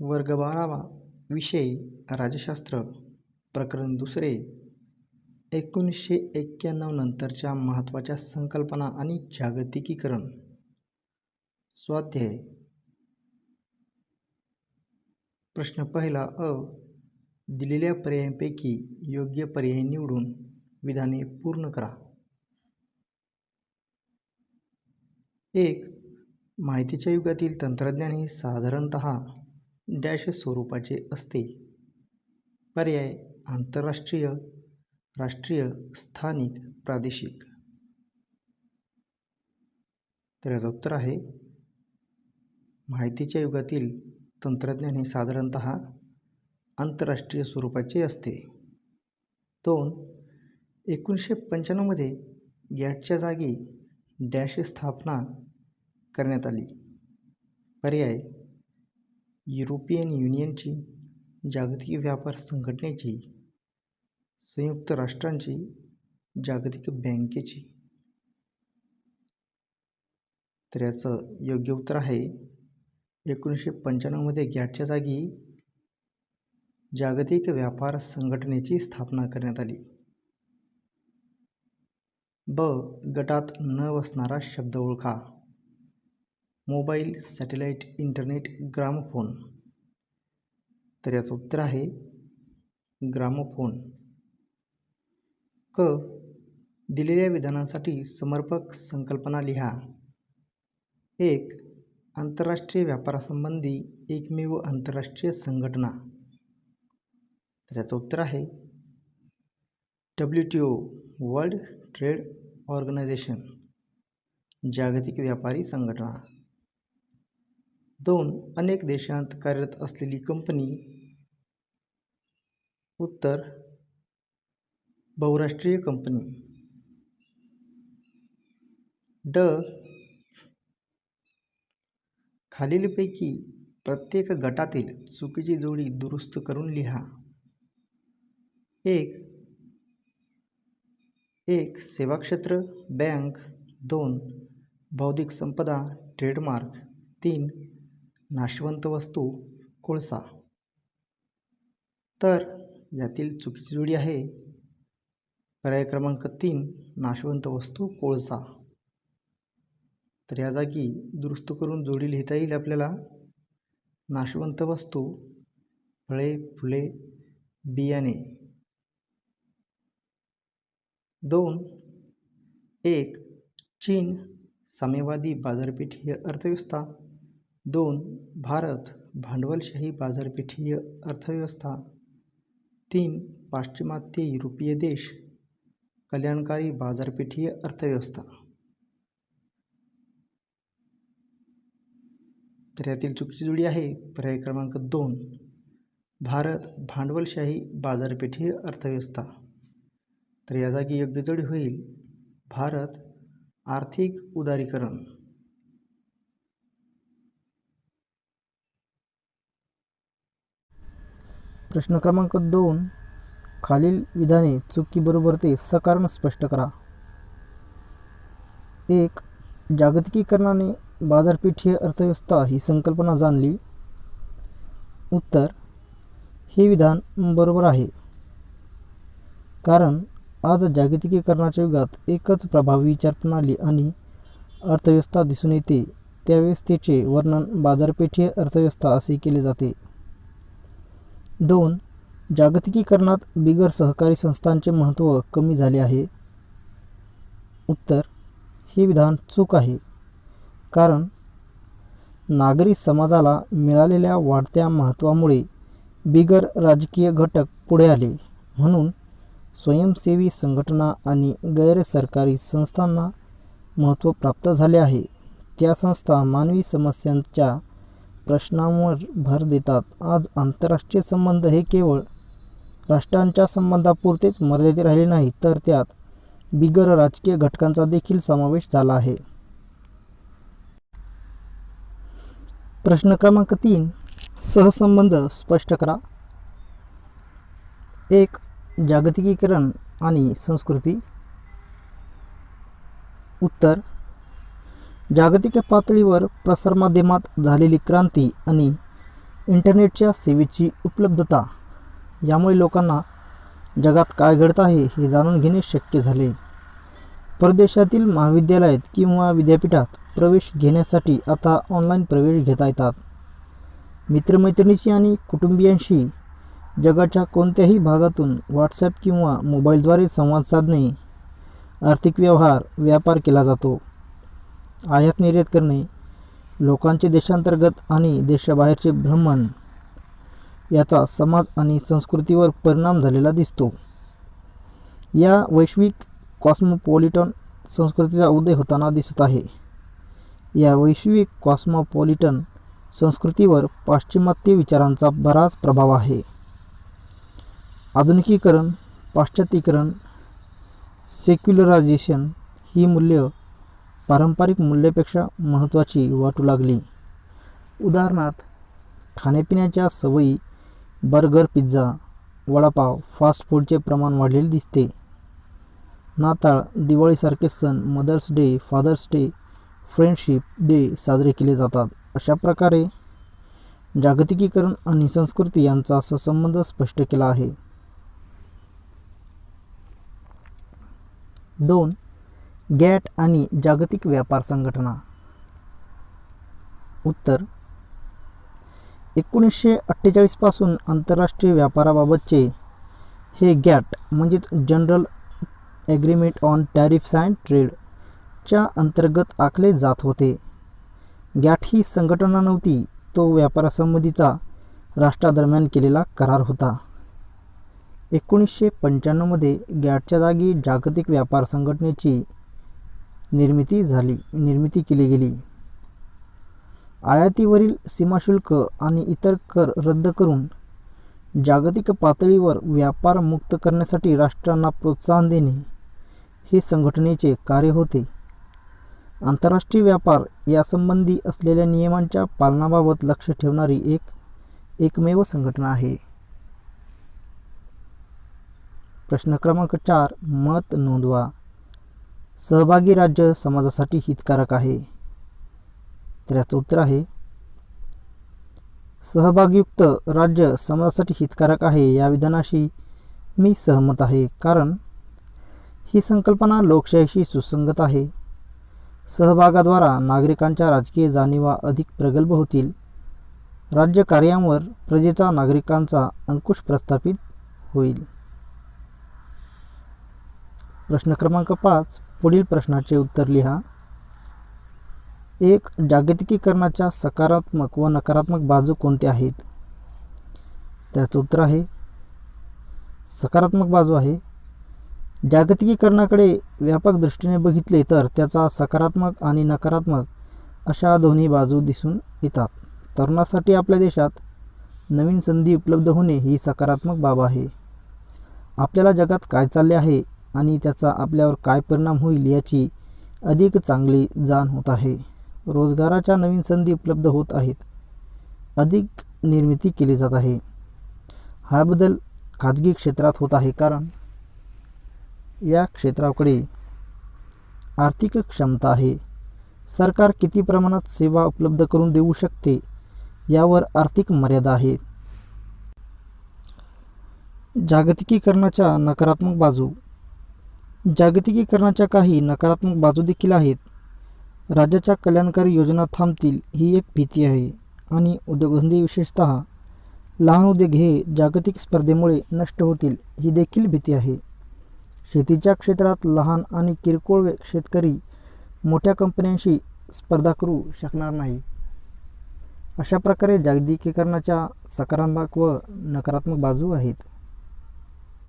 वर्ग बारावा विषय राज्यशास्त्र प्रकरण दुसरे. एकोणीसशे एक्क्याण्णव नंतरच्या महत्त्वाच्या संकल्पना आणि जागतिकीकरण. स्वाध्याय. प्रश्न पहिला अ. दिलेल्या पर्यायांपैकी योग्य पर्याय निवडून विधाने पूर्ण करा. एक माहितीच्या युगातील तंत्रज्ञान हे साधारणत डॅश स्वरूपाचे असते. पर्याय आंतरराष्ट्रीय राष्ट्रीय स्थानिक प्रादेशिक. तर याचं उत्तर आहे माहितीच्या युगातील तंत्रज्ञान हे साधारणत आंतरराष्ट्रीय स्वरूपाचे असते. दोन एकोणीसशे पंच्याण्णवमध्ये गॅटच्या जागी डॅश स्थापना करण्यात आली. पर्याय युरोपियन युनियनची जागतिक व्यापार संघटनेची संयुक्त राष्ट्रांची जागतिक बँकेची. तर याचं योग्य उत्तर आहे एकोणीसशे पंच्याण्णवमध्ये गॅटच्या जागी जागतिक व्यापार संघटनेची स्थापना करण्यात आली. ब गटात न बसणारा शब्द ओळखा. Mobile satellite internet gramophone. तर याचं उत्तर आहे ग्रामोफोन. क. दिलेल्या विधानांसाठी समर्पक संकल्पना लिहा. एक. आंतरराष्ट्रीय व्यापारासंबंधी एकमेव आंतरराष्ट्रीय संघटना. तर याचं उत्तर आहे W T O world trade organisation जागतिक व्यापारी संघटना. दोन अनेक देशांत कार्यरत असलेली कंपनी उत्तर बहुराष्ट्रीय कंपनी. ड. खालीलपैकी प्रत्येक गटातील चुकीची जोडी दुरुस्त करून लिहा. एक एक सेवा क्षेत्र बँक दोन बौद्धिक संपदा ट्रेडमार्क तीन नाशवंत वस्तू कोळसा. तर यातील चुकीची जोडी आहे. पर्याय क्रमांक तीन नाशवंत वस्तू कोळसा. तर या जागी दुरुस्त करून जोडी लिहिता येईल आपल्याला. नाशवंत वस्तू फळे फुले बियाणे. दोन एक चीन साम्यवादी बाजारपेठ ही अर्थव्यवस्था दोन भारत भांडवलशाही बाजारपेठीय अर्थव्यवस्था. तीन पाश्चिमात्य युरोपीय देश कल्याणकारी बाजारपेठीय अर्थव्यवस्था. तर यातील चुकीची जोडी आहे. पर्याय क्रमांक दोन भारत भांडवलशाही बाजारपेठीय अर्थव्यवस्था. तर या जागी योग्य जोडी होईल. भारत आर्थिक उदारीकरण. प्रश्न क्रमांक दोन. खालील विधाने चुकी बरोबर ते सकारण स्पष्ट करा. एक जागतिकीकरणाने बाजारपेठीय अर्थव्यवस्था ही संकल्पना जाणली. उत्तर हे विधान बरोबर आहे. कारण आज जागतिकीकरणाच्या युगात एकच प्रभावी विचारप्रणाली आणि अर्थव्यवस्था दिसून येते. त्यावेळेस त्याचे वर्णन बाजारपेठीय अर्थव्यवस्था असे केले जाते. दोन जागतिकीकरणात बिगर सहकारी संस्थांचे महत्त्व कमी झाले आहे. उत्तर हे विधान चूक आहे. कारण नागरी समाजाला मिळालेल्या वाढत्या महत्त्वामुळे बिगर राजकीय घटक पुढे आले. म्हणून स्वयंसेवी संघटना आणि गैरसरकारी संस्थांना महत्त्व प्राप्त झाले आहे. त्या संस्था मानवी समस्यांच्या प्रश्नांवर भर देतात. आज आंतरराष्ट्रीय संबंध हे केवळ राष्ट्रांच्या संबंधापुरतेच मर्यादित राहिले नाही तर त्यात बिगर राजकीय घटकांचा देखील समावेश झाला आहे. प्रश्न क्रमांक तीन सहसंबंध स्पष्ट करा. एक जागतिकीकरण आणि संस्कृती. उत्तर जागतिक पातळीवर प्रसारमाध्यमात झालेली क्रांती आणि इंटरनेटच्या सेवेची उपलब्धता यामुळे लोकांना जगात काय घडत आहे हे जाणून घेणे शक्य झाले. परदेशातील महाविद्यालयात किंवा विद्यापीठात प्रवेश घेण्यासाठी आता ऑनलाईन प्रवेश घेता येतात. मित्रमैत्रिणीशी आणि कुटुंबियांशी जगाच्या कोणत्याही भागातून व्हॉट्सॲप किंवा मोबाईलद्वारे संवाद साधणे आर्थिक व्यवहार व्यापार केला जातो. आयात निर्यात करणे लोकांचे देशांतर्गत आणि देशाबाहेरचे भ्रमण याचा समाज आणि संस्कृतीवर परिणाम झालेला दिसतो. या वैश्विक कॉस्मोपॉलिटन संस्कृतीचा उदय होताना दिसत आहे. या वैश्विक कॉस्मोपॉलिटन संस्कृतीवर पाश्चिमात्य विचारांचा बराच प्रभाव आहे. आधुनिकीकरण पाश्चात्यीकरण सेक्युलरायझेशन ही मूल्य पारंपरिक मूल्यापेक्षा महत्त्वाची वाटू लागली. उदाहरणार्थ खाण्यापिण्याच्या सवयी बर्गर पिझ्झा वडापाव फास्ट फूडचे प्रमाण वाढलेले दिसते. नाताळ दिवाळीसारखे सण mother's day father's day friendship day साजरे केले जातात. अशा प्रकारे जागतिकीकरण आणि संस्कृती यांचा संबंध स्पष्ट केला आहे. दोन गॅट आणि जागतिक व्यापार संघटना. उत्तर एकोणीसशे अठ्ठेचाळीसपासून आंतरराष्ट्रीय व्यापाराबाबतचे हे गॅट म्हणजेच general agreement on tariffs and ट्रेडच्या अंतर्गत आखले जात होते. गॅट ही संघटना नव्हती तो व्यापारासंबंधीचा राष्ट्रादरम्यान केलेला करार होता. एकोणीसशे पंच्याण्णवमध्ये गॅटच्या जागी जागतिक व्यापार संघटनेची निर्मिती झाली निर्मिती केली गेली. आयातीवरील सीमाशुल्क आणि इतर कर रद्द करून जागतिक पातळीवर व्यापार मुक्त करण्यासाठी राष्ट्रांना प्रोत्साहन देणे हे संघटनेचे कार्य होते. आंतरराष्ट्रीय व्यापार यासंबंधी असलेल्या नियमांच्या पालनाबाबत लक्ष ठेवणारी एक एकमेव संघटना आहे. प्रश्न क्रमांक चार मत नोंदवा. सहभागी राज्य समाजासाठी हितकारक आहे. तर याचं उत्तर आहे सहभागयुक्त राज्य समाजासाठी हितकारक आहे या विधानाशी मी सहमत आहे. कारण ही संकल्पना लोकशाहीशी सुसंगत आहे. सहभागाद्वारा नागरिकांच्या राजकीय जाणीवा अधिक प्रगल्भ होतील. राज्य कार्यांवर प्रजेचा नागरिकांचा अंकुश प्रस्थापित होईल. प्रश्न क्रमांक पाच. पुढील प्रश्नाचे उत्तर लिहा. एक जागतिकीकरणाच्या सकारात्मक व नकारात्मक बाजू कोणत्या आहेत? त्याचं उत्तर आहे सकारात्मक बाजू आहे. जागतिकीकरणाकडे व्यापक दृष्टीने बघितले तर त्याचा सकारात्मक आणि नकारात्मक अशा दोन्ही बाजू दिसून येतात. तरुणासाठी आपल्या देशात नवीन संधी उपलब्ध होणे ही सकारात्मक बाब आहे. आपल्याला जगात काय चालले आहे आणि त्याचा आपल्यावर काय परिणाम होईल याची अधिक चांगली जाण होत आहे. रोजगाराच्या नवीन संधी उपलब्ध होत आहेत. अधिक निर्मिती केली जात आहे. हा बदल खाजगी क्षेत्रात होत आहे कारण या क्षेत्राकडे आर्थिक क्षमता आहे. सरकार किती प्रमाणात सेवा उपलब्ध करून देऊ शकते यावर आर्थिक मर्यादा आहे. जागतिकीकरणाच्या नकारात्मक बाजू जागतिकीकरणाच्या काही नकारात्मक बाजू देखील आहेत. राज्याच्या कल्याणकारी योजना थांबतील ही एक भीती आहे. आणि उद्योगधंदे विशेषत लहान उद्योग हे जागतिक स्पर्धेमुळे नष्ट होतील ही देखील भीती आहे. शेतीच्या क्षेत्रात लहान आणि किरकोळ शेतकरी मोठ्या कंपन्यांशी स्पर्धा करू शकणार नाही. अशा प्रकारे जागतिकीकरणाच्या सकारात्मक व नकारात्मक बाजू आहेत.